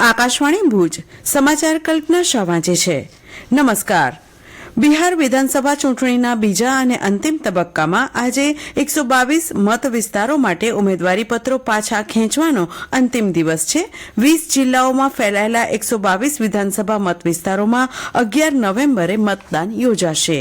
આકાશવાણી ભુજ, સમાચાર કલ્પના શાહ વાંચે છે. નમસ્કાર. બિહાર વિધાનસભા ચૂંટણીના બીજા અને અંતિમ તબક્કામાં આજે એકસો બાવીસ મત વિસ્તારો માટે ઉમેદવારીપત્રો પાછા ખેંચવાનો અંતિમ દિવસ છે. વીસ જિલ્લાઓમાં ફેલાયેલા એકસો બાવીસ વિધાનસભા મત વિસ્તારોમાં અગિયાર નવેમ્બરે મતદાન યોજાશે.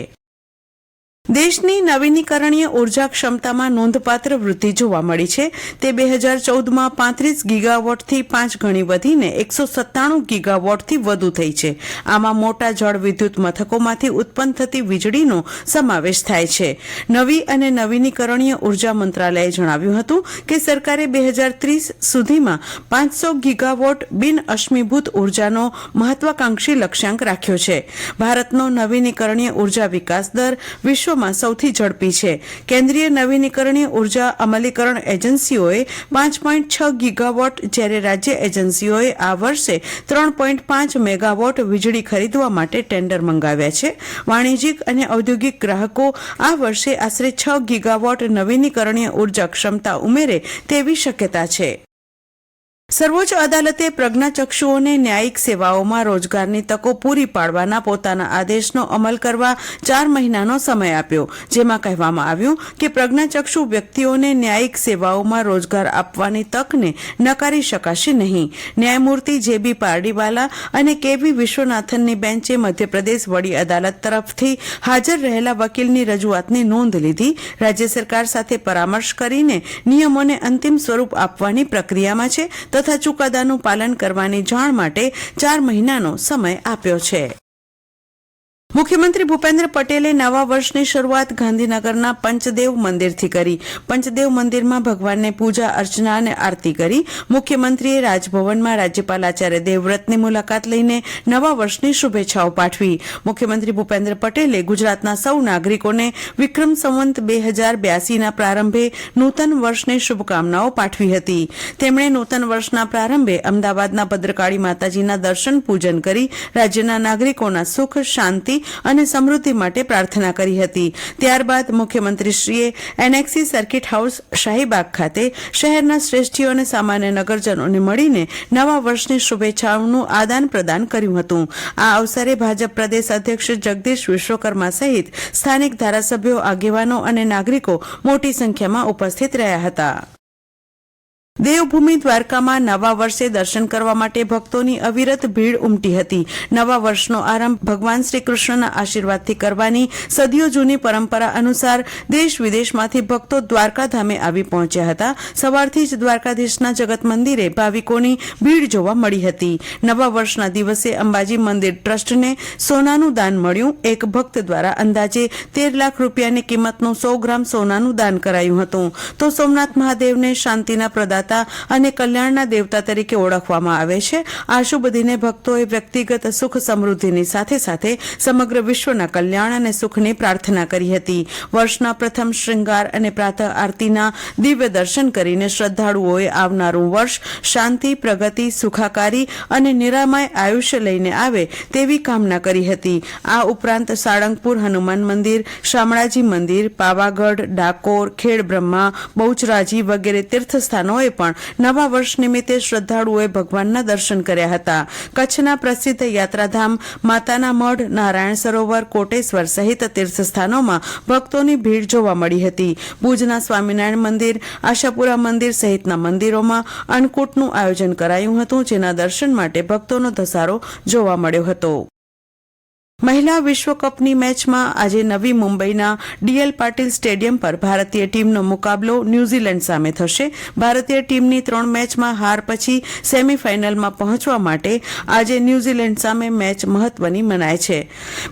દેશની નવીનીકરણીય ઊર્જા ક્ષમતામાં નોંધપાત્ર વૃદ્ધિ જોવા મળી છે. તે બે હજાર ચૌદમાં પાંત્રીસ ગીગાવોટથી પાંચ ગણી વધીને એકસો સત્તાણું ગીગાવોટથી વધુ થઈ છે. આમાં મોટા જળ વિદ્યુત મથકોમાંથી ઉત્પન્ન થતી વીજળીનો સમાવેશ થાય છે. નવી અને નવીનીકરણીય ઊર્જા મંત્રાલયે જણાવ્યું હતું કે સરકારે બે હજાર ત્રીસ સુધીમાં પાંચસો ગીગાવોટ બિન અશ્મીભૂત ઉર્જાનો મહત્વાકાંક્ષી લક્ષ્યાંક રાખ્યો છે. ભારતનો નવીનીકરણીય ઊર્જા વિકાસ દર વિશ્વમાં સૌથી ઝડપી છે. કેન્દ્રીય નવીનીકરણીય ઊર્જા અમલીકરણ એજન્સીઓએ પાંચ પોઈન્ટ છ ગીગાવોટ, જ્યારે રાજ્ય એજન્સીઓએ આ વર્ષે ત્રણ પોઈન્ટ પાંચ મેગાવોટ વીજળી ખરીદવા માટે ટેન્ડર મંગાવ્યા છે. વાણિજ્યિક અને ઔદ્યોગિક ગ્રાહકો આ વર્ષે આશરે છ ગીગાવોટ નવીનીકરણીય ઊર્જા ક્ષમતા ઉમેરે તેવી શક્યતા છે. સર્વોચ્ચ અદાલતે પ્રજ્ઞાચક્ષુઓને ન્યાયિક સેવાઓમાં રોજગારની તકો પૂરી પાડવાના પોતાના આદેશનો અમલ કરવા ચાર મહિનાનો સમય આપ્યો, જેમાં કહેવામાં આવ્યું કે પ્રજ્ઞાચક્ષુ વ્યક્તિઓને ન્યાયિક સેવાઓમાં રોજગાર આપવાની તકને નકારી શકાશે નહીં. ન્યાયમૂર્તિ જે બી પારડીવાલા અને કે વી વિશ્વનાથનની બેન્ચે મધ્યપ્રદેશ વડી અદાલત તરફથી હાજર રહેલા વકીલની રજૂઆતની નોંધ લીધી. રાજ્ય સરકાર સાથે પરામર્શ કરીને નિયમોને અંતિમ સ્વરૂપ આપવાની પ્રક્રિયામાં છે તથા ચુકાદાનું પાલન કરવાની જાણ માટે ચાર મહિનાનો સમય આપ્યો છે. મુખ્યમંત્રી ભૂપેન્દ્ર પટેલે નવા વર્ષની શરૂઆત ગાંધીનગરના પંચદેવ મંદિરથી કરી. પંચદેવ મંદિરમાં ભગવાનને પૂજા, અર્ચના અને આરતી કરી. મુખ્યમંત્રીએ રાજભવનમાં રાજ્યપાલ આચાર્ય દેવવ્રતની મુલાકાત લઈને નવા વર્ષની શુભેચ્છાઓ પાઠવી. મુખ્યમંત્રી ભૂપેન્દ્ર પટેલે ગુજરાતના સૌ નાગરિકોને વિક્રમ સંવંત બે હજાર બ્યાસીના પ્રારંભે નૂતન વર્ષની શુભકામનાઓ પાઠવી હતી. તેમણે નૂતન વર્ષના પ્રારંભે અમદાવાદના ભદ્રકાળી માતાજીના દર્શન પૂજન કરી રાજ્યના નાગરિકોના સુખ, શાંતિ અને સમૃદ્ધિ માટે પ્રાર્થના કરી હતી. ત્યારબાદ મુખ્યમંત્રીશ્રીએ એનેક્સી સર્કિટ હાઉસ શાહીબાગ ખાતે શહેરના શ્રેષ્ઠીઓ અને સામાન્ય નગરજનોને મળીને નવા વર્ષની શુભેચ્છાઓનું આદાન પ્રદાન કર્યું હતું. આ અવસરે ભાજપ પ્રદેશ અધ્યક્ષ જગદીશ વિશ્વકર્મા સહિત સ્થાનિક ધારાસભ્યો, આગેવાનો અને નાગરિકો મોટી સંખ્યામાં ઉપસ્થિત રહ્યા હતા. દેવભૂમિ દ્વારકામાં નવા વર્ષે દર્શન કરવા માટે ભક્તોની અવિરત ભીડ ઉમટી હતી. નવા વર્ષનો આરંભ ભગવાન શ્રી કૃષ્ણના આશીર્વાદથી કરવાની સદીઓ જૂની પરંપરા અનુસાર દેશ વિદેશમાંથી ભક્તો દ્વારકાધામે આવી પહોંચ્યા હતા. સવારથી જ દ્વારકાધીશના જગત મંદિરે ભાવિકોની ભીડ જોવા મળી હતી. નવા વર્ષના દિવસે અંબાજી મંદિર ટ્રસ્ટને સોનાનું દાન મળ્યું. એક ભક્ત દ્વારા અંદાજે તેર લાખ રૂપિયાની કિંમતનું સો ગ્રામ સોનાનું દાન કરાયું હતું. તો સોમનાથ મહાદેવને શાંતિના પ્રદાતા અને કલ્યાણના દેવતા તરીકે ઓળખવામાં આવે છે. આ શુભ દિને ભક્તોએ વ્યક્તિગત સુખ સમૃદ્ધિની સાથે સાથે સમગ્ર વિશ્વના કલ્યાણ અને સુખની પ્રાર્થના કરી હતી. વર્ષના પ્રથમ શૃંગાર અને પ્રાતઃ આરતીના દિવ્ય દર્શન કરીને શ્રદ્ધાળુઓએ આવનારું વર્ષ શાંતિ, પ્રગતિ, સુખાકારી અને નિરામય આયુષ્ય લઈને આવે તેવી કામના કરી હતી. આ ઉપરાંત સાળંગપુર હનુમાન મંદિર, શામળાજી મંદિર, પાવાગઢ, ડાકોર ખેડ બ્રહ્મા બહુચરાજી વગેરે તીર્થસ્થાનોએ પણ નવા વર્ષ નિમિત્તે શ્રદ્ધાળુઓએ ભગવાનના દર્શન કર્યા હતા. કચ્છના પ્રસિદ્ધ યાત્રાધામ માતાના મઢ, નારાયણ સરોવર, કોટેશ્વર સહિત તીર્થસ્થાનોમાં ભક્તોની ભીડ જોવા મળી હતી. ભુજના સ્વામિનારાયણ મંદિર, આશાપુરા મંદિર સહિતના મંદિરોમાં અન્નકૂટનું આયોજન કરાયું હતું, જેના દર્શન માટે ભક્તોનો ધસારો જોવા મળ્યો હતો. મહિલા વિશ્વકપની મેચમાં આજે નવી મુંબઈના ડીએલ પાટીલ સ્ટેડિયમ પર ભારતીય ટીમનો મુકાબલો ન્યૂઝીલેન્ડ સામે થશે. ભારતીય ટીમની ત્રણ મેચમાં હાર પછી સેમીફાઇનલમાં પહોંચવા માટે આજે ન્યૂઝીલેન્ડ સામે મેચ મહત્વની મનાય છે.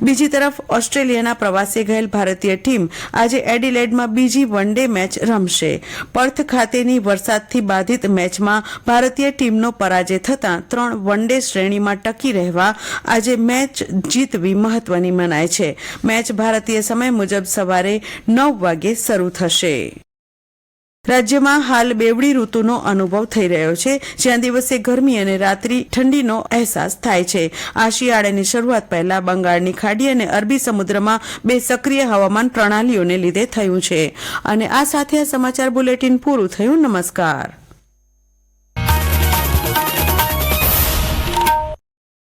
બીજી તરફ ઓસ્ટ્રેલિયાના પ્રવાસે ગયેલ ભારતીય ટીમ આજે એડિલેડમાં બીજી વન ડે મેચ રમશે. પર્થ ખાતેની વરસાદથી બાધિત મેચમાં ભારતીય ટીમનો પરાજય થતાં ત્રણ વન ડે શ્રેણીમાં ટકી રહેવા આજે મેચ જીતવી મહત્વની મનાય છે. મેચ ભારતીય સમય મુજબ સવારે નવ વાગે શરૂ થશે. રાજ્યમાં હાલ બેવડી ઋતુનો અનુભવ થઈ રહ્યો છે. જ્યાં દિવસે ગરમી અને રાત્રિ ઠંડીનો અહેસાસ થાય છે. આ શિયાળાની શરૂઆત પહેલા બંગાળની ખાડી અને અરબી સમુદ્રમાં બે સક્રિય હવામાન પ્રણાલીઓને લીધે થયું છે. અને આ સાથે આ સમાચાર બુલેટિન પૂરું થયું. નમસ્કાર.